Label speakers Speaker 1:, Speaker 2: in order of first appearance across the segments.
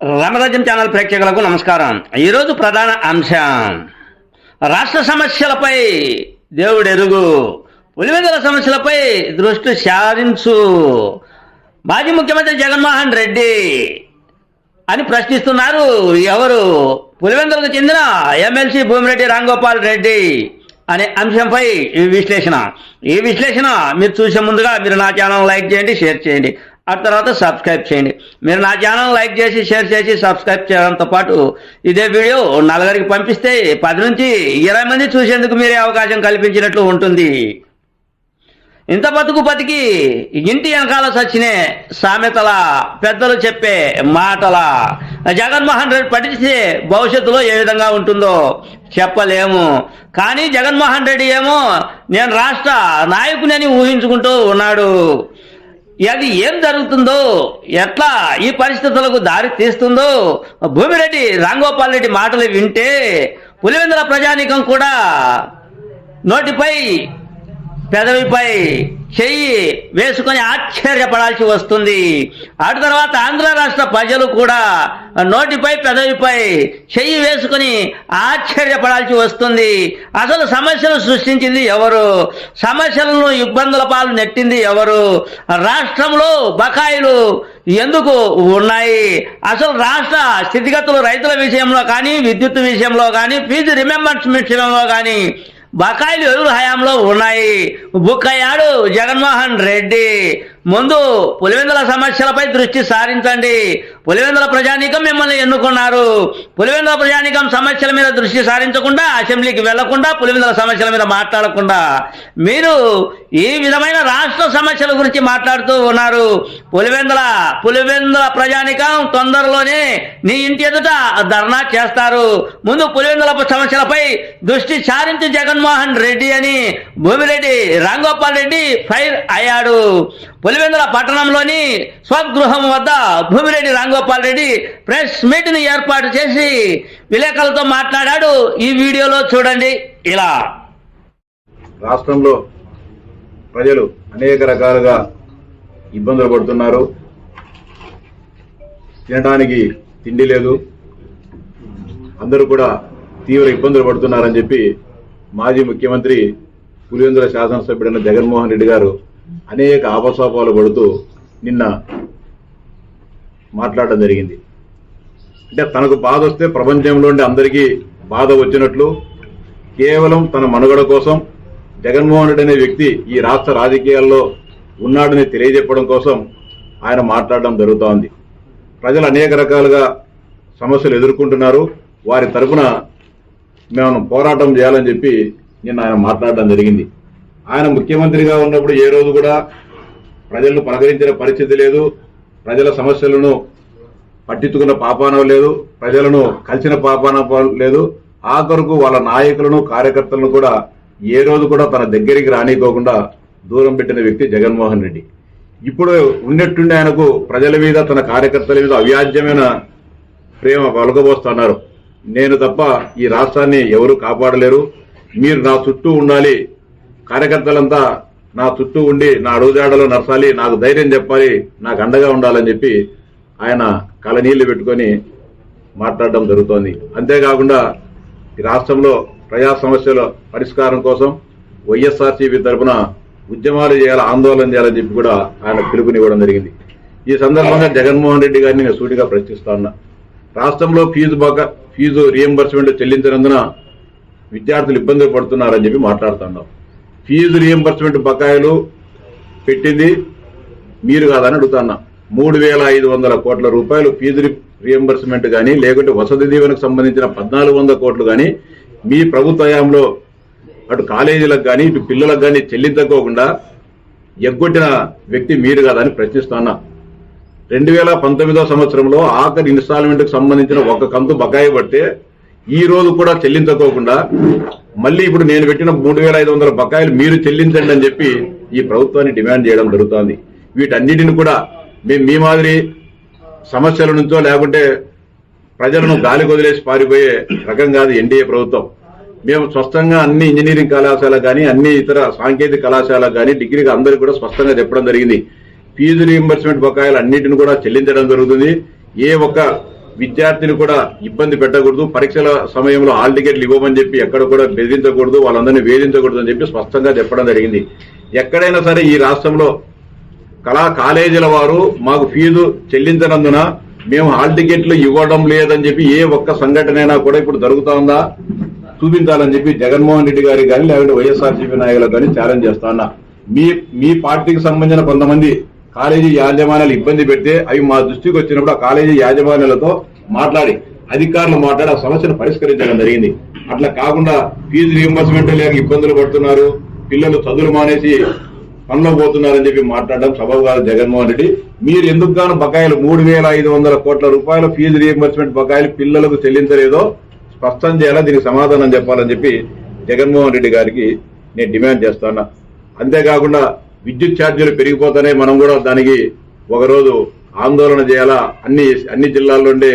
Speaker 1: రామరాజ్యం channel ప్రేక్షకులకు నమస్కారం. ఈరోజు ప్రధాన అంశం రాష్ట్ర సమస్యలపై దేవుడు ఎరుగు పులివెందుల సమస్యలపై దృష్టి సారించు. మాజీ ముఖ్యమంత్రి జగన్మోహన్ రెడ్డి అని ప్రశ్నిస్తున్నారు ఎవరు? పులివెందులకు చెందిన ఎమ్మెల్సీ భూమిరెడ్డి రాంగోపాల్ రెడ్డి అనే అంశంపై ఈ విశ్లేషణ. ఈ విశ్లేషణ మీరు చూసే ముందుగా మీరు నా ఛానల్ లైక్ చేయండి షేర్ చేయండి. ఆ తర్వాత సబ్స్క్రైబ్ చేయండి. మీరు నా ఛానల్ లైక్ చేసి షేర్ చేసి సబ్స్క్రైబ్ చేయడంతో పాటు ఇదే వీడియో నలుగురికి పంపిస్తే పది నుంచి ఇరవై మంది చూసేందుకు మీరే అవకాశం కల్పించినట్లు ఉంటుంది. ఇంత బతుకు బతికి ఇంటి వెనకాల సచ్చినే సామెతల పెద్దలు చెప్పే మాటల. జగన్మోహన్ రెడ్డి పఠిస్తే భవిష్యత్తులో ఏ విధంగా ఉంటుందో చెప్పలేము. కానీ జగన్మోహన్ రెడ్డి ఏమో నేను రాష్ట్ర నాయకుని ఊహించుకుంటూ ఉన్నాడు. అది ఏం జరుగుతుందో ఎట్లా ఈ పరిస్థితులకు దారి తీస్తుందో భూమిరెడ్డి రాంగోపాల్ రెడ్డి మాటలు వింటే పులివెందుల ప్రజానీకం కూడా నోటిపై పెదవిపై చెయ్యి వేసుకొని ఆశ్చర్యపడాల్సి వస్తుంది. అటు తర్వాత ఆంధ్ర రాష్ట్ర ప్రజలు కూడా నోటిపై పెదవిపై చెయ్యి వేసుకొని ఆశ్చర్యపడాల్సి వస్తుంది. అసలు సమస్యలు సృష్టించింది ఎవరు? సమస్యలను ఇబ్బందుల పాలు నెట్టింది ఎవరు? రాష్ట్రంలో బకాయిలు ఎందుకు ఉన్నాయి? అసలు రాష్ట్ర స్థితిగతులు రైతుల విషయంలో కానీ విద్యుత్ విషయంలో కానీ ఫీజు రిమెంబర్స్ విషయంలో కానీ బకాయిలు ఎవరు హయాంలో ఉన్నాయి. బుక్కయ్యాడు జగన్మోహన్ రెడ్డి. ముందు పులివెందుల సమస్యలపై దృష్టి సారించండి. పులివెందుల ప్రజానీకం మిమ్మల్ని ఎన్నుకున్నారు. పులివెందుల ప్రజానీకం సమస్యల మీద దృష్టి సారించకుండా అసెంబ్లీకి వెళ్ళకుండా పులివెందుల సమస్యల మీద మాట్లాడకుండా. మీరు ఈ విధమైన రాష్ట్ర సమస్యల గురించి మాట్లాడుతూ ఉన్నారు. పులివెందుల పులివెందుల ప్రజానీకం తొందరలోనే నీ ఇంటి ఎదుట ధర్నా చేస్తారు. ముందు పులివెందుల సమస్యలపై దృష్టి సారించి జగన్మోహన్ రెడ్డి అని భూమిరెడ్డి రాంగోపాల్ రెడ్డి ఫైర్ అయ్యాడు. పులివెందుల పట్టణంలోని స్వగృహం వద్ద భూమిరెడ్డి రాంగోపాల్ రెడ్డి ప్రెస్ మీట్ని ఏర్పాటు చేసి విలేకరులతో మాట్లాడాడు. ఈ వీడియోలో చూడండి. ఇలా.
Speaker 2: రాష్ట్రంలో ప్రజలు అనేక రకాలుగా ఇబ్బందులు పడుతున్నారు. తినడానికి తిండి లేదు. అందరూ కూడా తీవ్ర ఇబ్బందులు పడుతున్నారని చెప్పి మాజీ ముఖ్యమంత్రి పులివెందుల శాసనసభ్యుడైన జగన్మోహన్ రెడ్డి గారు అనేక ఆపశాపాలు పడుతూ నిన్న మాట్లాడడం జరిగింది. అంటే తనకు బాధ వస్తే ప్రపంచంలో అందరికీ బాధ వచ్చినట్లు కేవలం తన మనుగడ కోసం జగన్మోహన్ రెడ్డి అనే వ్యక్తి ఈ రాష్ట్ర రాజకీయాల్లో ఉన్నాడని తెలియజెప్పడం కోసం ఆయన మాట్లాడడం జరుగుతోంది. ప్రజలు అనేక రకాలుగా సమస్యలు ఎదుర్కొంటున్నారు. వారి తరఫున మేము పోరాటం చేయాలని చెప్పి నిన్న ఆయన మాట్లాడడం జరిగింది. ఆయన ముఖ్యమంత్రిగా ఉన్నప్పుడు ఏ రోజు కూడా ప్రజలను పలకరించిన పరిస్థితి లేదు. ప్రజల సమస్యలను పట్టించుకున్న పాపానం లేదు. ప్రజలను కలిసిన పాపాన లేదు. ఆఖరుకు వాళ్ళ నాయకులను కార్యకర్తలను కూడా ఏ రోజు కూడా తన దగ్గరికి రానికోకుండా దూరం పెట్టిన వ్యక్తి జగన్మోహన్ రెడ్డి. ఇప్పుడు ఉన్నట్టుండి ఆయనకు ప్రజల మీద తన కార్యకర్తల మీద అవ్యాజ్యమైన ప్రేమ పలకబోస్తున్నారు. నేను తప్ప ఈ రాష్ట్రాన్ని ఎవరు కాపాడలేరు. మీరు నా చుట్టూ ఉండాలి. కార్యకర్తలంతా నా చుట్టూ ఉండి నా అడుగుజాడలో నరసాలి నాకు ధైర్యం చెప్పాలి నాకు అండగా ఉండాలని చెప్పి ఆయన కలనీళ్ళు పెట్టుకొని మాట్లాడడం జరుగుతోంది. అంతేకాకుండా ఈ రాష్ట్రంలో ప్రజా సమస్యల పరిష్కారం కోసం వైఎస్ఆర్సీపీ తరఫున ఉద్యమాలు చేయాలి ఆందోళన చేయాలని చెప్పి కూడా ఆయన పిలుపునివ్వడం జరిగింది. ఈ సందర్భంగా జగన్మోహన్ రెడ్డి గారిని నేను సూటిగా ప్రశ్నిస్తా ఉన్నా. రాష్ట్రంలో ఫీజు బక ఫీజు రియంబర్స్మెంట్ చెల్లించినందున విద్యార్థులు ఇబ్బందులు పడుతున్నారని చెప్పి మాట్లాడుతున్నాం ఫీజు రియంబర్స్మెంట్ బకాయిలు పెట్టింది. మీరు కాదని అడుగుతున్నా. మూడు వేల ఐదు వందల కోట్ల రూపాయలు ఫీజు రియంబర్స్మెంట్ కానీ లేకుంటే వసతి దీవెనకు సంబంధించిన పద్నాలుగు వందల కోట్లు కానీ మీ ప్రభుత్వ హయాంలో అటు కాలేజీలకు కానీ ఇటు పిల్లలకు కానీ చెల్లించకోకుండా ఎగ్గొట్టిన వ్యక్తి మీరు కాదని ప్రశ్నిస్తున్నా. రెండు వేల పంతొమ్మిదో సంవత్సరంలో ఆఖరి ఇన్స్టాల్మెంట్కి సంబంధించిన ఒక కంతు బకాయి పడితే ఈ రోజు కూడా చెల్లించకోకుండా మళ్ళీ ఇప్పుడు నేను పెట్టిన మూడు వేల ఐదు వందల బకాయిలు మీరు చెల్లించండి అని చెప్పి ఈ ప్రభుత్వాన్ని డిమాండ్ చేయడం జరుగుతోంది. వీటన్నిటిని కూడా మేము మీ మాదిరి సమస్యల నుంచో లేకుంటే ప్రజలను గాలి వదిలేసి పారిపోయే రకం కాదు ఎన్డీఏ ప్రభుత్వం. మేము స్పష్టంగా అన్ని ఇంజనీరింగ్ కళాశాల కానీ అన్ని ఇతర సాంకేతిక కళాశాల కానీ డిగ్రీకి అందరికీ కూడా స్పష్టంగా చెప్పడం జరిగింది. ఫీజు రీఎంబర్స్మెంట్ బకాయిలు అన్నింటిని కూడా చెల్లించడం జరుగుతుంది. ఏ ఒక్క విద్యార్థిని కూడా ఇబ్బంది పెట్టకూడదు. పరీక్షల సమయంలో హాల్ టికెట్లు ఇవ్వమని చెప్పి ఎక్కడ కూడా బెదిరించకూడదు. వాళ్ళందరినీ వేధించకూడదు అని చెప్పి స్పష్టంగా చెప్పడం జరిగింది. ఎక్కడైనా సరే ఈ రాష్ట్రంలో కళా కాలేజీల వారు మాకు ఫీజు చెల్లించనందున మేము హాల్ టికెట్లు ఇవ్వడం లేదని చెప్పి ఏ ఒక్క సంఘటన అయినా కూడా ఇప్పుడు జరుగుతా ఉందా? చూపించాలని చెప్పి జగన్మోహన్ రెడ్డి గారికి కానీ లేకుంటే వైఎస్ఆర్సీపీ నాయకులకు కానీ ఛాలెంజ్ చేస్తా ఉన్నా. మీ మీ పార్టీకి సంబంధించిన కొంతమంది కాలేజీ యాజమాన్యాలు ఇబ్బంది పెడితే అవి మా దృష్టికి వచ్చినప్పుడు ఆ కాలేజీ యాజమాన్యాలతో మాట్లాడి అధికారులు మాట్లాడి ఆ సమస్యను పరిష్కరించడం జరిగింది. అట్లా కాకుండా ఫీజు రియంబర్స్మెంట్ లేక ఇబ్బందులు పడుతున్నారు. పిల్లలు చదువులు మానేసి పనిలో పోతున్నారని చెప్పి మాట్లాడడం సబబు కాదు జగన్మోహన్ రెడ్డి. మీరు ఎందుకు గాను బకాయిలు మూడు వేల ఐదు వందల కోట్ల రూపాయల ఫీజు రియంబర్స్మెంట్ బకాయిలు పిల్లలకు చెల్లించలేదో స్పష్టం చేయాలా? దీనికి సమాధానం చెప్పాలని చెప్పి జగన్మోహన్ రెడ్డి గారికి నేను డిమాండ్ చేస్తున్నా అంతేకాకుండా విద్యుత్ ఛార్జీలు పెరిగిపోతానే మనం కూడా దానికి ఒకరోజు ఆందోళన చేయాలా? అన్ని అన్ని జిల్లాల్లో ఉండే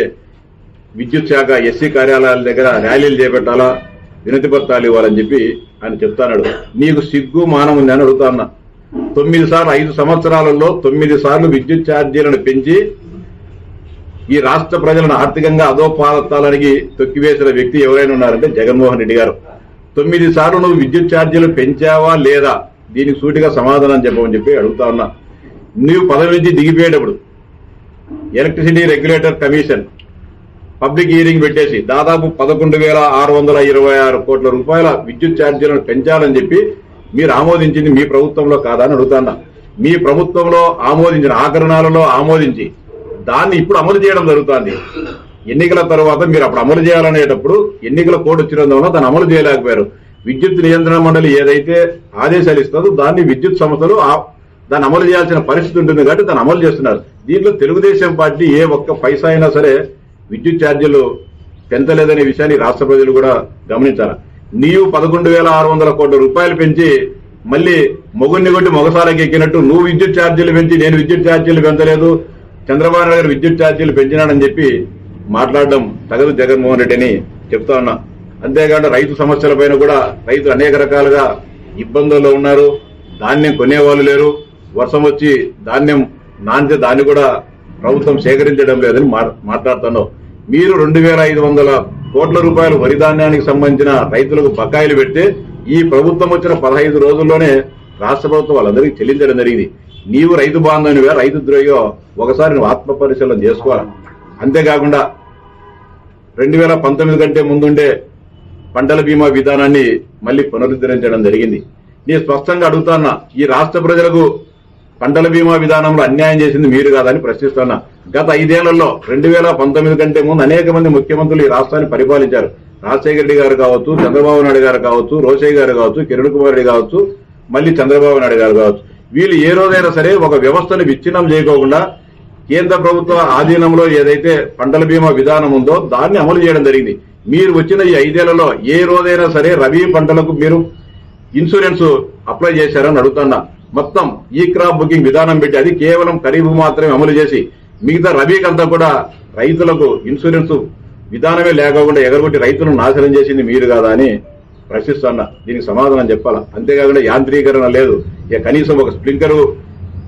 Speaker 2: విద్యుత్ శాఖ ఎస్సీ కార్యాలయాల దగ్గర ర్యాలీలు చేపట్టాలా? వినతి పత్రాలు ఇవ్వాలని చెప్పి ఆయన చెప్తాడు నీకు సిగ్గు మానం ఉంది అని అడుగుతా తొమ్మిది సార్లు ఐదు సంవత్సరాలలో తొమ్మిది సార్లు విద్యుత్ ఛార్జీలను పెంచి ఈ రాష్ట్ర ప్రజలను ఆర్థికంగా అధోపాతాలనికి తొక్కివేసిన వ్యక్తి ఎవరైనా ఉన్నారంటే జగన్మోహన్ రెడ్డి గారు. తొమ్మిది సార్లు నువ్వు విద్యుత్ ఛార్జీలు పెంచావా లేదా? దీనికి సూటిగా సమాధానం చెప్పమని చెప్పి అడుగుతా ఉన్నా. నువ్వు పదవి నుంచి దిగిపోయేటప్పుడు electricity regulator commission public hearing పెట్టేసి దాదాపు పదకొండు వేల ఆరు వందల ఇరవై ఆరు కోట్ల రూపాయల విద్యుత్ ఛార్జీలను పెంచాలని చెప్పి మీరు ఆమోదించింది మీ ప్రభుత్వంలో కాదా అని అడుగుతాన్నా మీ ప్రభుత్వంలో ఆమోదించిన ఆకరణాలలో ఆమోదించి దాన్ని ఇప్పుడు అమలు చేయడం జరుగుతుంది. ఎన్నికల తర్వాత మీరు అప్పుడు అమలు చేయాలనేటప్పుడు ఎన్నికల కోడ్ వచ్చినందువల్ల దాన్ని అమలు చేయలేకపోయారు. విద్యుత్ నియంత్రణ మండలి ఏదైతే ఆదేశాలు ఇస్తుందో దాన్ని విద్యుత్ సంస్థలు ఆ- దాన్ని అమలు చేయాల్సిన పరిస్థితి ఉంటుంది కాబట్టి దాన్ని అమలు చేస్తున్నారు. దీంట్లో తెలుగుదేశం పార్టీ ఏ ఒక్క పైసా అయినా సరే విద్యుత్ ఛార్జీలు పెంచలేదనే విషయాన్ని రాష్ట్ర ప్రజలు కూడా గమనించాలి. నీవు పదకొండు వేల ఆరు వందల కోట్ల రూపాయలు పెంచి మళ్ళీ మొగుడిని కొట్టి మొగసాలకి ఎక్కినట్టు నువ్వు విద్యుత్ ఛార్జీలు పెంచి నేను విద్యుత్ ఛార్జీలు పెంచలేదు చంద్రబాబు నాయుడు గారు విద్యుత్ ఛార్జీలు పెంచినాడని చెప్పి మాట్లాడడం తగదు జగన్మోహన్ రెడ్డి అని చెప్తా ఉన్నా. అంతేకాకుండా రైతు సమస్యల పైన కూడా రైతులు అనేక రకాలుగా ఇబ్బందుల్లో ఉన్నారు. ధాన్యం కొనేవాళ్ళు లేరు. వర్షం వచ్చి ధాన్యం నాణ్యత దాన్ని కూడా ప్రభుత్వం సేకరించడం లేదని మాట్లాడుతున్నాం. మాట్లాడుతున్నావు మీరు రెండు వేల ఐదు వందల కోట్ల రూపాయలు వరి ధాన్యానికి సంబంధించిన రైతులకు బకాయిలు పెడితే ఈ ప్రభుత్వం వచ్చిన పదహైదు రోజుల్లోనే రాష్ట్ర ప్రభుత్వం వాళ్ళందరికీ చెల్లించడం జరిగింది. నీవు రైతు బాంధవునివే రైతు ద్రోహిగా ఒకసారి నువ్వు ఆత్మ పరిశీలన చేసుకోవాలి అంతేకాకుండా రెండు వేల పంతొమ్మిది కంటే ముందుండే పంటల బీమా విధానాన్ని మళ్ళీ పునరుద్ధరించడం జరిగింది. నేను స్పష్టంగా అడుగుతున్నా ఈ రాష్ట్ర ప్రజలకు పంటల బీమా విధానంలో అన్యాయం చేసింది మీరు కాదని ప్రశ్నిస్తున్నా. గత ఐదేళ్ళలో రెండు వేల పంతొమ్మిది కంటే ముందు అనేక మంది ముఖ్యమంత్రులు ఈ రాష్ట్రాన్ని పరిపాలించారు. రాజశేఖర రెడ్డి గారు కావచ్చు చంద్రబాబు నాయుడు గారు కావచ్చు రోషయ్య గారు కావచ్చు కిరణ్ కుమార్ రెడ్డి కావచ్చు మళ్ళీ చంద్రబాబు నాయుడు గారు కావచ్చు. వీళ్ళు ఏ రోజైనా సరే ఒక వ్యవస్థను విచ్ఛిన్నం చేయకోకుండా కేంద్ర ప్రభుత్వ ఆధీనంలో ఏదైతే పంటల బీమా విధానం ఉందో దాన్ని అమలు చేయడం జరిగింది. మీరు వచ్చిన ఈ ఐదేళ్ళలో ఏ రోజైనా సరే రబీ పంటలకు మీరు ఇన్సూరెన్స్ అప్లై చేశారని అడుగుతున్నా. మొత్తం ఈ క్రాప్ బుకింగ్ విధానం పెట్టి అది కేవలం ఖరీఫ్ మాత్రమే అమలు చేసి మిగతా రబీకంతా కూడా రైతులకు ఇన్సూరెన్స్ విధానమే లేకుండా ఎగరగొట్టి రైతులను నాశనం చేసింది మీరు కాదా అని ప్రశ్నిస్తున్నా. దీనికి సమాధానం చెప్పాలా? అంతేకాకుండా యాంత్రీకరణ లేదు. ఇక కనీసం ఒక స్ప్రింకరు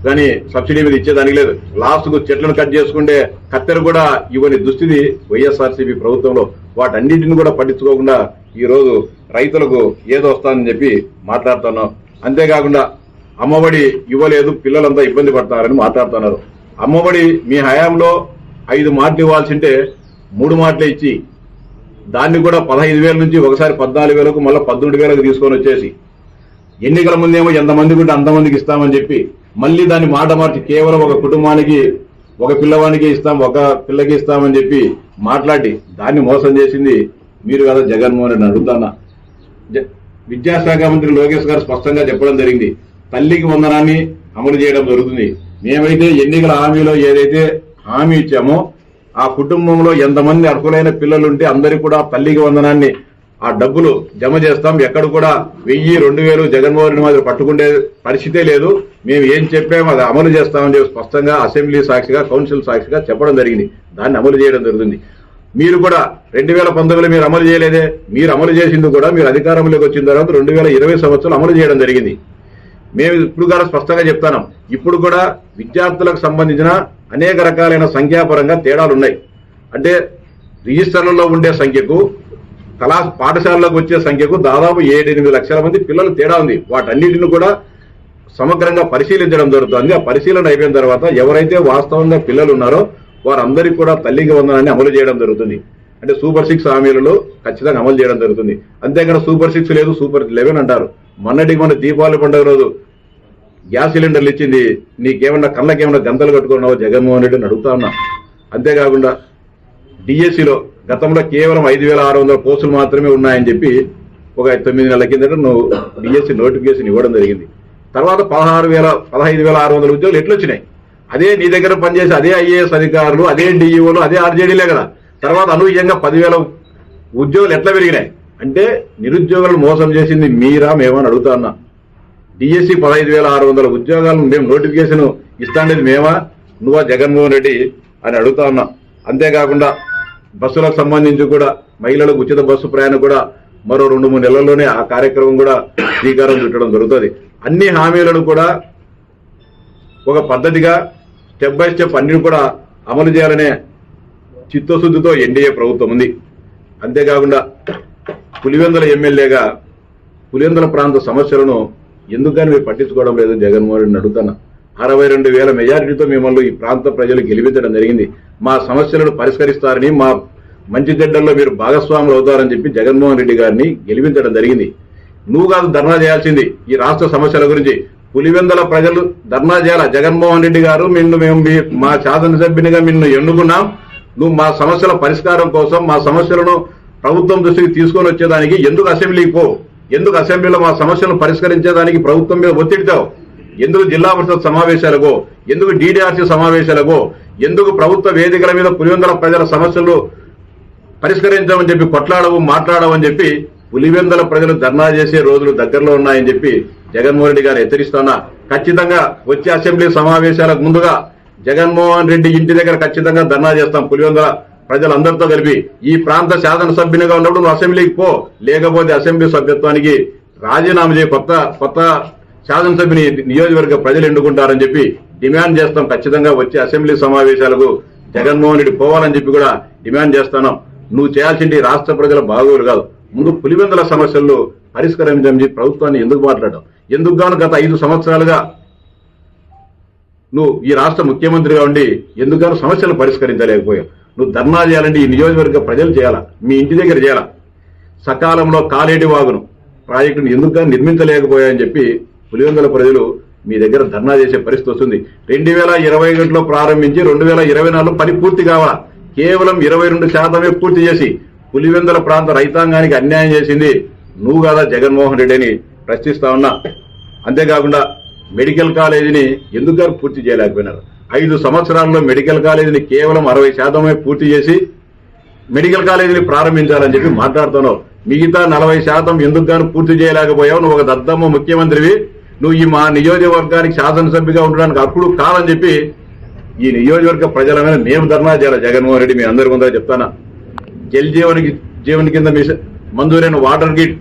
Speaker 2: కానీ సబ్సిడీ మీద ఇచ్చేదానికి లేదు. లాస్ట్కు చెట్లను కట్ చేసుకుంటే కత్తెర కూడా ఇవ్వని దుస్థితి వైఎస్ఆర్సీపీ ప్రభుత్వంలో. వాటన్నిటిని కూడా పట్టించుకోకుండా ఈ రోజు రైతులకు ఏదో వస్తానని చెప్పి మాట్లాడుతున్నాం. అంతేకాకుండా అమ్మఒడి ఇవ్వలేదు పిల్లలంతా ఇబ్బంది పడతారని మాట్లాడుతున్నారు. అమ్మఒడి మీ హయాంలో ఐదు మాటలు ఇవ్వాల్సింటే మూడు మాటలే ఇచ్చి దాన్ని కూడా పదహైదు వేల నుంచి ఒకసారి పద్నాలుగు వేలకు మళ్ళీ పద్దెనిమిది వేలకు తీసుకొని వచ్చేసి ఎన్నికల ముందేమో ఎంతమందికి ఉంటే అంతమందికి ఇస్తామని చెప్పి మళ్ళీ దాన్ని మాట మార్చి కేవలం ఒక కుటుంబానికి ఒక పిల్లవానికి ఇస్తాం ఒక పిల్లకి ఇస్తామని చెప్పి మాట్లాడి దాన్ని మోసం చేసింది మీరు కదా జగన్మోహన్ రెడ్డి అడుగుతానా? జ- విద్యాశాఖ మంత్రి లోకేష్ గారు స్పష్టంగా చెప్పడం జరిగింది. తల్లికి వందనాన్ని అమలు చేయడం జరుగుతుంది. మేమైతే ఎన్నికల హామీలో ఏదైతే హామీ ఇచ్చామో ఆ కుటుంబంలో ఎంతమంది అర్హులైన పిల్లలుంటే అందరికీ కూడా తల్లికి వందనాన్ని ఆ డబ్బులు జమ చేస్తాం. ఎక్కడ కూడా వెయ్యి రెండు వేలు జగన్మోహన్ మాదిరి పట్టుకునే పరిస్థితే లేదు. మేము ఏం చెప్పాము అది అమలు చేస్తామని చెప్పి స్పష్టంగా అసెంబ్లీ సాక్షిగా కౌన్సిల్ సాక్షిగా చెప్పడం జరిగింది. దాన్ని అమలు చేయడం జరుగుతుంది. మీరు కూడా రెండు వేల పంతొమ్మిదిలో మీరు అమలు చేయలేదే. మీరు అమలు చేసింది కూడా మీరు అధికారంలోకి వచ్చిన తర్వాత రెండు వేల ఇరవై సంవత్సరం అమలు చేయడం జరిగింది. మేము ఇప్పుడు కూడా స్పష్టంగా చెప్తాను. ఇప్పుడు కూడా విద్యార్థులకు సంబంధించిన అనేక రకాలైన సంఖ్యాపరంగా తేడాలు ఉన్నాయి అంటే రిజిస్టర్లలో ఉండే సంఖ్యకు కళా పాఠశాలలోకి వచ్చే సంఖ్యకు దాదాపు ఏడెనిమిది లక్షల మంది పిల్లలు తేడా ఉంది. వాటన్నిటిని కూడా సమగ్రంగా పరిశీలించడం జరుగుతుంది. ఆ పరిశీలన అయిపోయిన తర్వాత ఎవరైతే వాస్తవంగా పిల్లలు ఉన్నారో వారందరికీ కూడా తల్లికి వందనాన్ని అమలు చేయడం జరుగుతుంది. అంటే సూపర్ సిక్స్ హామీలలో ఖచ్చితంగా అమలు చేయడం జరుగుతుంది. అంతేకాదు సూపర్ సిక్స్ లేదు సూపర్ లెవెన్ అంటారు. మొన్నటికి మన దీపావళి పండుగ రోజు గ్యాస్ సిలిండర్లు ఇచ్చింది. నీకేమన్నా కళ్ళకేమన్నా గంతలు కట్టుకున్నావు? జగన్మోహన్ రెడ్డిని అడుగుతా ఉన్నా. అంతేకాకుండా డిఎస్సిలో గతంలో కేవలం ఐదు వేల ఆరు వందల పోస్టులు మాత్రమే ఉన్నాయని చెప్పి ఒక తొమ్మిది నెలల కిందట నువ్వు డిఎస్సి నోటిఫికేషన్ ఇవ్వడం జరిగింది. తర్వాత పదహారు వేల పదహైదు వేల ఆరు వందల ఉద్యోగులు ఎట్లా వచ్చినాయి అదే నీ దగ్గర పనిచేసే అదే ఐఏఎస్ అధికారులు అదే డిఈఓలు అదే ఆర్జేడీలే కదా. తర్వాత అనూహ్యంగా పదివేల ఉద్యోగులు ఎట్లా పెరిగినాయి? అంటే నిరుద్యోగులను మోసం చేసింది మీరా మేమని అడుగుతా అన్నా డిఎస్సి పదహైదు వేల ఆరు వందల ఉద్యోగాలను మేము నోటిఫికేషన్ ఇస్తాండేది మేమా? నువ్వా జగన్మోహన్ రెడ్డి అని అడుగుతా ఉన్నా. అంతేకాకుండా బస్సులకు సంబంధించి కూడా మహిళలకు ఉచిత బస్సు ప్రయాణం కూడా మరో రెండు మూడు నెలల్లోనే ఆ కార్యక్రమం కూడా శ్రీకారం చుట్టడం జరుగుతుంది. అన్ని హామీలను కూడా ఒక పద్ధతిగా స్టెప్ బై స్టెప్ అన్ని కూడా అమలు చేయాలనే చిత్తశుద్ధితో ఎన్డీఏ ప్రభుత్వం ఉంది. అంతేకాకుండా పులివెందుల ఎమ్మెల్యేగా పులివెందుల ప్రాంత సమస్యలను ఎందుకని మీరు పట్టించుకోవడం లేదు? జగన్మోహన్ రెడ్డిని అడుగుతున్నా. అరవై రెండు వేల మెజారిటీతో మిమ్మల్ని ఈ ప్రాంత ప్రజలు గెలిపించడం జరిగింది. మా సమస్యలను పరిష్కరిస్తారని మా మంచి చెడ్డల్లో మీరు భాగస్వాములు అవుతారని చెప్పి జగన్మోహన్ రెడ్డి గారిని గెలిపించడం జరిగింది. నువ్వు కాదు ధర్నా చేయాల్సింది. ఈ రాష్ట్ర సమస్యల గురించి పులివెందుల ప్రజలు ధర్నా చేయాల? జగన్మోహన్ రెడ్డి గారు నిన్ను మేము మీ- మా శాసనసభ్యునిగా నిన్ను ఎన్నుకున్నాం. నువ్వు మా సమస్యల పరిష్కారం కోసం మా సమస్యలను ప్రభుత్వం దృష్టికి తీసుకొని వచ్చేదానికి ఎందుకు అసెంబ్లీకి పో? ఎందుకు అసెంబ్లీలో మా సమస్యలను పరిష్కరించేదానికి ప్రభుత్వం మీద ఒత్తిడితావు ఎందుకు జిల్లా పరిషత్ సమావేశాలకు ఎందుకు డీడీఆర్సీ సమావేశాలకు ఎందుకు ప్రభుత్వ వేదికల మీద పులివెందుల ప్రజల సమస్యలు పరిష్కరించమని చెప్పి కొట్లాడవు మాట్లాడవని చెప్పి పులివెందుల ప్రజలు ధర్నా చేసే రోజులు దగ్గరలో ఉన్నాయని చెప్పి జగన్మోహన్ రెడ్డి గారు హెచ్చరిస్తున్నా. ఖచ్చితంగా వచ్చే అసెంబ్లీ సమావేశాలకు ముందుగా జగన్మోహన్ రెడ్డి ఇంటి దగ్గర ఖచ్చితంగా ధర్నా చేస్తాం. పులివెందుల ప్రజలందరితో కలిపి ఈ ప్రాంత శాసనసభ్యునిగా ఉన్నప్పుడు నువ్వు అసెంబ్లీకి పో లేకపోతే అసెంబ్లీ సభ్యత్వానికి రాజీనామా చేయి. కొత్త కొత్త శాసనసభ్యుని నియోజకవర్గ ప్రజలు ఎన్నుకుంటారని చెప్పి డిమాండ్ చేస్తాం ఖచ్చితంగా. వచ్చే అసెంబ్లీ సమావేశాలకు జగన్మోహన్ రెడ్డి పోవాలని చెప్పి కూడా డిమాండ్ చేస్తున్నాం. నువ్వు చేయాల్సింది రాష్ట్ర ప్రజల బాగోలు కాదు. ముందు పులివెందుల సమస్యల్లో పరిష్కరించడం చెప్పి ప్రభుత్వాన్ని ఎందుకు మాట్లాడడం? ఎందుకు గాను గత ఐదు సంవత్సరాలుగా నువ్వు ఈ రాష్ట్ర ముఖ్యమంత్రిగా ఉండి ఎందుకు సమస్యలు పరిష్కరించలేకపోయావు? నువ్వు ధర్నా చేయాలంటే ఈ నియోజకవర్గ ప్రజలు చేయాలా? మీ ఇంటి దగ్గర చేయాలా? సకాలంలో కాలేటి వాగును. ప్రాజెక్టును ఎందుకు నిర్మించలేకపోయాయని చెప్పి పులివెందుల ప్రజలు మీ దగ్గర ధర్నా చేసే పరిస్థితి వస్తుంది. రెండు వేల ఇరవై ఒకటిలో ప్రారంభించి రెండు వేల ఇరవై నాలుగులో పని పూర్తి కావాలా? కేవలం ఇరవై రెండు శాతమే పూర్తి చేసి పులివెందుల ప్రాంత రైతాంగానికి అన్యాయం చేసింది నువ్వు కాదా జగన్మోహన్ రెడ్డి అని ప్రశ్నిస్తా ఉన్నా. అంతేకాకుండా మెడికల్ కాలేజీని ఎందుకు పూర్తి చేయలేకపోయినారు? ఐదు సంవత్సరాల్లో మెడికల్ కాలేజీని కేవలం అరవై శాతమే పూర్తి చేసి మెడికల్ కాలేజీని ప్రారంభించాలని చెప్పి మాట్లాడుతున్నావు మిగతా నలభై శాతం ఎందుకు గాను పూర్తి చేయలేకపోయావు? నువ్వు ఒక దద్దమ్మ ముఖ్యమంత్రివి. నువ్వు ఈ మా నియోజకవర్గానికి శాసనసభ్యుగా ఉండడానికి అప్పుడు కాదని చెప్పి ఈ నియోజకవర్గ ప్రజల మీద మేము ధర్నా చేయాలి? జగన్మోహన్ రెడ్డి మీ అందరి ముందర చెప్తానా? జల్ జీవనికి జీవన్ కింద మిషన్ మంజూరైన వాటర్ గిట్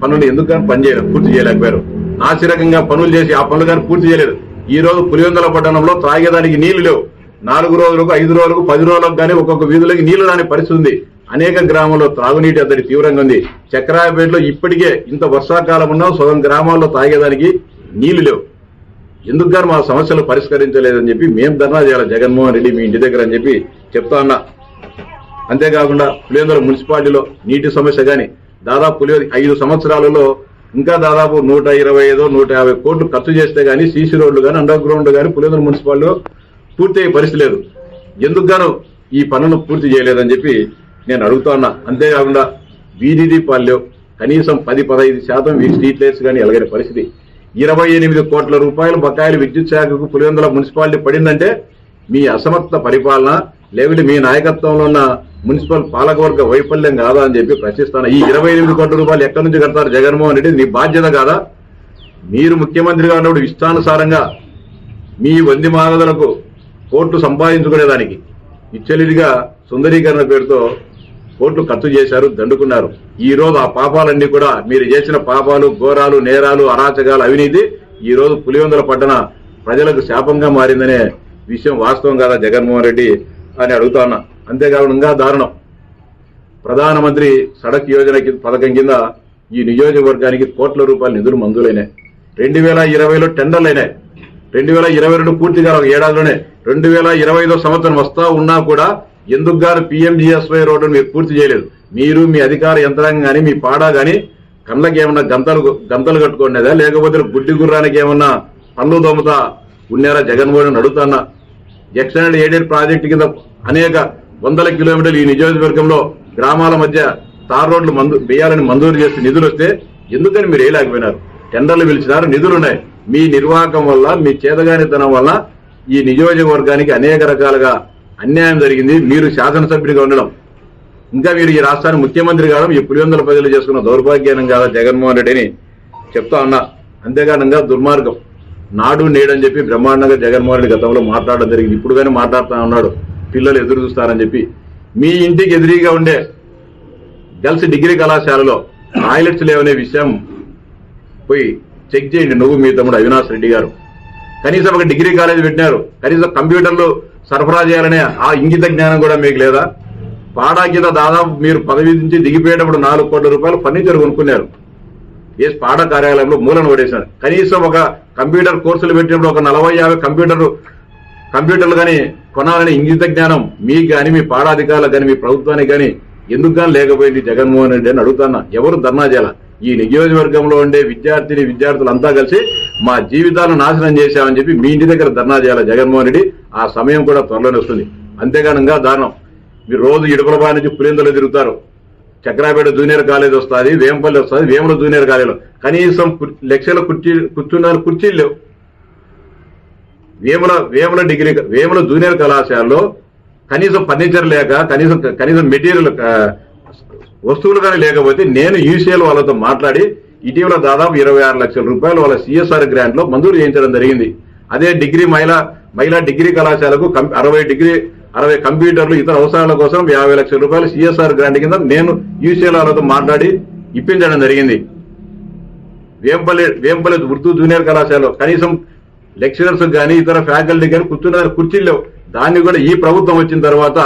Speaker 2: పనులు ఎందుకు కానీ పని చేయలేదు పూర్తి చేయలేకపోయారు. నాసిరకంగా పనులు చేసి ఆ పనులు కానీ పూర్తి చేయలేదు. ఈ రోజు పులివెందుల పట్టణంలో తాగేదానికి నీళ్ళు లేవు. నాలుగు రోజులకు ఐదు రోజులకు పది రోజులకు కానీ ఒక్కొక్క వీధులకి నీళ్ళు రాని పరిస్థితి ఉంది. అనేక గ్రామాల్లో త్రాగునీటి అద్దడి తీవ్రంగా ఉంది. చక్రాయపేటలో ఇప్పటికే ఇంత వర్షాకాలం ఉన్నా సగం గ్రామాల్లో తాగేదానికి నీళ్ళు లేవు. ఎందుకు గారు మా సమస్యలు పరిష్కరించలేదని చెప్పి మేము ధర్నా చేయాలి? జగన్మోహన్ రెడ్డి మీ ఇంటి దగ్గర అని చెప్పి చెప్తా ఉన్నా. అంతేకాకుండా పులివెందుల మున్సిపాలిటీలో నీటి సమస్య కానీ దాదాపు పులివెందు ఐదు సంవత్సరాలలో ఇంకా దాదాపు నూట ఇరవై ఐదో నూట యాభై కోట్లు ఖర్చు చేస్తే కానీ సీసీ రోడ్లు కానీ అండర్ గ్రౌండ్ కానీ పులివెందుల మున్సిపాలిటీలో పూర్తి అయ్యే పరిస్థితి లేదు. ఎందుకు గాను ఈ పనులు పూర్తి చేయలేదని చెప్పి నేను అడుగుతా అంతేకాకుండా వీధి దీపాల్లో కనీసం పది పదహైదు శాతం ఈ స్ట్రీట్ లైట్స్ కానీ ఎలగని పరిస్థితి. ఇరవై ఎనిమిది కోట్ల రూపాయలు బకాయిలు విద్యుత్ శాఖకు పులివెందుల మున్సిపాలిటీ పడిందంటే మీ అసమర్థ పరిపాలన లేకుంటే మీ నాయకత్వంలో ఉన్న మున్సిపల్ పాలకవర్గ వైఫల్యం కాదా అని చెప్పి ప్రశ్నిస్తాను. ఈ ఇరవై ఎనిమిది కోట్ల రూపాయలు ఎక్కడి నుంచి కడతారు జగన్మోహన్ రెడ్డి? నీ బాధ్యత కాదా? మీరు ముఖ్యమంత్రిగా ఉన్నప్పుడు ఇష్టానుసారంగా మీ వంది మాగదులకు కోట్లు సంపాదించుకునేదానికి. ఇచ్చలిదిగా సుందరీకరణ పేరుతో కోట్లు ఖర్చు చేశారు దండుకున్నారు. ఈ రోజు ఆ పాపాలన్నీ కూడా మీరు చేసిన పాపాలు ఘోరాలు నేరాలు అరాచకాలు అవినీతి ఈ రోజు పులివెందుల పట్టణ ప్రజలకు శాపంగా మారిందనే విషయం వాస్తవం కదా జగన్మోహన్ రెడ్డి అని అడుగుతా ఉన్నా. అంతేకాకుండా ఇంకా దారుణం. ప్రధానమంత్రి సడక్ యోజన పథకం కింద ఈ నియోజకవర్గానికి కోట్ల రూపాయల నిధులు మంజూరైనాయి. రెండు వేల ఇరవైలో టెండర్లు అయినాయి. రెండు వేల ఇరవై రెండు పూర్తిగా ఒక ఏడాదిలోనే రెండు వేల ఇరవై ఐదో సంవత్సరం వస్తా ఉన్నా కూడా ఎందుకు గారు పిఎంజిఎస్వై రోడ్డు మీరు పూర్తి చేయలేదు? మీరు మీ అధికార యంత్రాంగం కానీ మీ పాడా కానీ కళ్ళకి ఏమన్నా గంతలు గంతలు కట్టుకునేదా? లేకపోతే గుడ్డి గుర్రానికి ఏమన్నా పనులు దోమతా ఉన్నారా? జగన్మోహన్ అడుగుతున్నా ఎక్స్టెండెడ్ ఎయిడెడ్ ప్రాజెక్టు కింద అనేక వందల కిలోమీటర్లు ఈ నియోజకవర్గంలో గ్రామాల మధ్య తార్ రోడ్లు మందు వేయాలని మంజూరు చేస్తే నిధులు వస్తే ఎందుకని మీరు వేయలేకపోయినారు టెండర్లు పిలిచినారు నిధులు ఉన్నాయి మీ నిర్వాహకం వల్ల మీ చేతగానితనం వల్ల ఈ నియోజకవర్గానికి అనేక రకాలుగా అన్యాయం జరిగింది. మీరు శాసనసభ్యుడిగా ఉండడం. ఇంకా మీరు ఈ రాష్ట్రాన్ని ముఖ్యమంత్రి కావడం ఈ పులివెందుల ప్రజలు చేసుకున్న దౌర్భాగ్యానం కాదా జగన్మోహన్ రెడ్డిని? చెప్తా ఉన్నా అంతేకాకుండా దుర్మార్గం. నాడు నేడని చెప్పి బ్రహ్మాండంగా జగన్మోహన్ రెడ్డి గతంలో మాట్లాడడం జరిగింది. ఇప్పుడు కానీ మాట్లాడుతా ఉన్నాడు. పిల్లలు ఎదురు చూస్తారని చెప్పి. మీ ఇంటికి ఎదురీగా ఉండే గర్ల్స్ డిగ్రీ కళాశాలలో టాయిలెట్స్ లేవనే విషయం పోయి చెక్ చేయండి. నువ్వు మీ తమ్ముడు అవినాష్ రెడ్డి గారు. కనీసం ఒక డిగ్రీ కాలేజ్ పెట్టినారు. కనీసం కంప్యూటర్లు సరఫరా చేయాలనే ఆ ఇంగిత జ్ఞానం కూడా మీకు లేదా? పాడా కింద దాదాపు మీరు పదవి నుంచి దిగిపోయేటప్పుడు నాలుగు కోట్ల రూపాయలు ఫర్నిచర్ కొనుక్కున్నారు. ఏ పాడ కార్యాలయంలో మూలను పడేశారు. కనీసం ఒక కంప్యూటర్ కోర్సులు పెట్టినప్పుడు ఒక నలభై యాభై కంప్యూటర్ కంప్యూటర్లు కానీ కొనాలని ఇంగిత జ్ఞానం మీకు కానీ మీ పాడాధికారులకు కానీ మీ ప్రభుత్వానికి కానీ ఎందుకు కానీ లేకపోయింది జగన్మోహన్ రెడ్డి అని అడుగుతున్నా. ఎవరు ధర్నా చేయాల? ఈ నియోజకవర్గంలో ఉండే విద్యార్థిని విద్యార్థులంతా కలిసి మా జీవితాలను నాశనం చేశామని చెప్పి మీ ఇంటి దగ్గర ధర్నా చేయాలి జగన్మోహన్ రెడ్డి. ఆ సమయం కూడా త్వరలోనే వస్తుంది. అంతేగానంగా దానం మీరు రోజు ఇడుపులపా నుంచి పులిందలు తిరుగుతారు. చక్రాపేట జూనియర్ కాలేజ్ వస్తుంది వేంపల్లి వస్తుంది వేముల జూనియర్ కాలేజ్ కనీసం కు- లక్షల కుర్చీ కూర్చున్నారు కుర్చీలు లేవు. వేముల వేముల డిగ్రీ వేముల జూనియర్ కళాశాలలో కనీసం ఫర్నిచర్ లేక కనీసం కనీసం మెటీరియల్ వస్తువులు కానీ లేకపోతే నేను యూసీఎల్ వాళ్ళతో మాట్లాడి ఇటీవల దాదాపు ఇరవై ఆరు లక్షల రూపాయలు వాళ్ళ సిఎస్ఆర్ గ్రాంట్లో మంజూరు చేయించడం జరిగింది. అదే డిగ్రీ మహిళా మహిళా డిగ్రీ కళాశాలకు అరవై డిగ్రీ అరవై కంప్యూటర్లు ఇతర అవసరాల కోసం యాభై లక్షల రూపాయలు సిఎస్ఆర్ గ్రాంట్ కింద నేను యూసీఎల్ఆర్తో మాట్లాడి ఇప్పించడం జరిగింది. వేంపల్లి వేంపల్లి ఉర్దూ జూనియర్ కళాశాలలో కనీసం లెక్చరర్స్ కానీ ఇతర ఫ్యాకల్టీ కానీ కూర్చున్న కుర్చీలు లేవు. దాన్ని కూడా ఈ ప్రభుత్వం వచ్చిన తర్వాత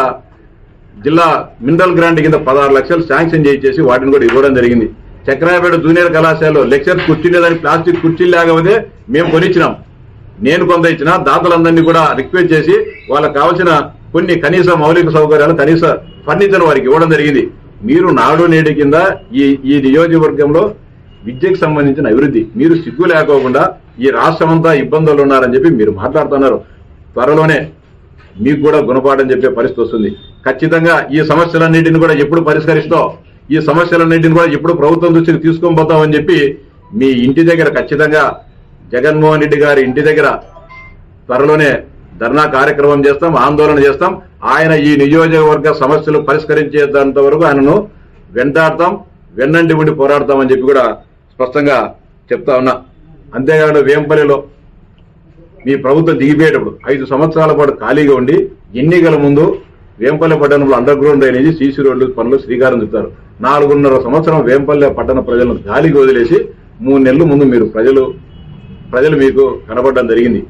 Speaker 2: జిల్లా మినరల్ గ్రాంట్ కింద పదహారు లక్షలు శాంక్షన్ చేసి వాటిని కూడా ఇవ్వడం జరిగింది. చక్రాయపేట జూనియర్ కళాశాలలో లెక్చర్ కుర్చీలేదని ప్లాస్టిక్ కుర్చీలు లేకపోతే మేము కొనిచ్చినాం. నేను కొంత ఇచ్చిన దాతలందరినీ కూడా రిక్వెస్ట్ చేసి వాళ్ళకి కావాల్సిన కొన్ని కనీస మౌలిక సౌకర్యాలు కనీస ఫర్నిచర్ వారికి ఇవ్వడం జరిగింది. మీరు నాడు నేడు కింద ఈ ఈ నియోజకవర్గంలో విద్యకు సంబంధించిన అభివృద్ధి మీరు సిగ్గు లేకోకుండా ఈ రాష్ట్రం అంతా ఇబ్బందులు ఉన్నారని చెప్పి మీరు మాట్లాడుతున్నారు. త్వరలోనే మీకు కూడా గుణపాఠం చెప్పే పరిస్థితి వస్తుంది. ఖచ్చితంగా ఈ సమస్యలన్నింటిని కూడా ఎప్పుడు పరిష్కరిస్తావు? ఈ సమస్యలన్నింటిని కూడా ఎప్పుడు ప్రభుత్వం దృష్టికి తీసుకొని పోతామని చెప్పి మీ ఇంటి దగ్గర ఖచ్చితంగా జగన్మోహన్ రెడ్డి గారి ఇంటి దగ్గర త్వరలోనే ధర్నా కార్యక్రమం చేస్తాం ఆందోళన చేస్తాం. ఆయన ఈ నియోజకవర్గ సమస్యలు పరిష్కరించేంత వరకు ఆయనను వెంటాడతాం వెన్నంటి ఉండి పోరాడతామని చెప్పి కూడా స్పష్టంగా చెప్తా ఉన్నా. అంతేకాకుండా వేంపల్లిలో మీ ప్రభుత్వం దిగిపోయేటప్పుడు ఐదు సంవత్సరాల పాటు ఖాళీగా ఉండి ఎన్నికల ముందు వేంపల్లె పట్టణంలో అండర్ గ్రౌండ్ డ్రైనేజీ సీసీ రోడ్లు పనులు శ్రీకారం చుట్టారు. నాలుగున్నర సంవత్సరం వేంపల్లె పట్టణ ప్రజలను గాలికి వదిలేసి మూడు నెలల ముందు మీరు ప్రజలు ప్రజలు మీకు కనబడడం జరిగింది.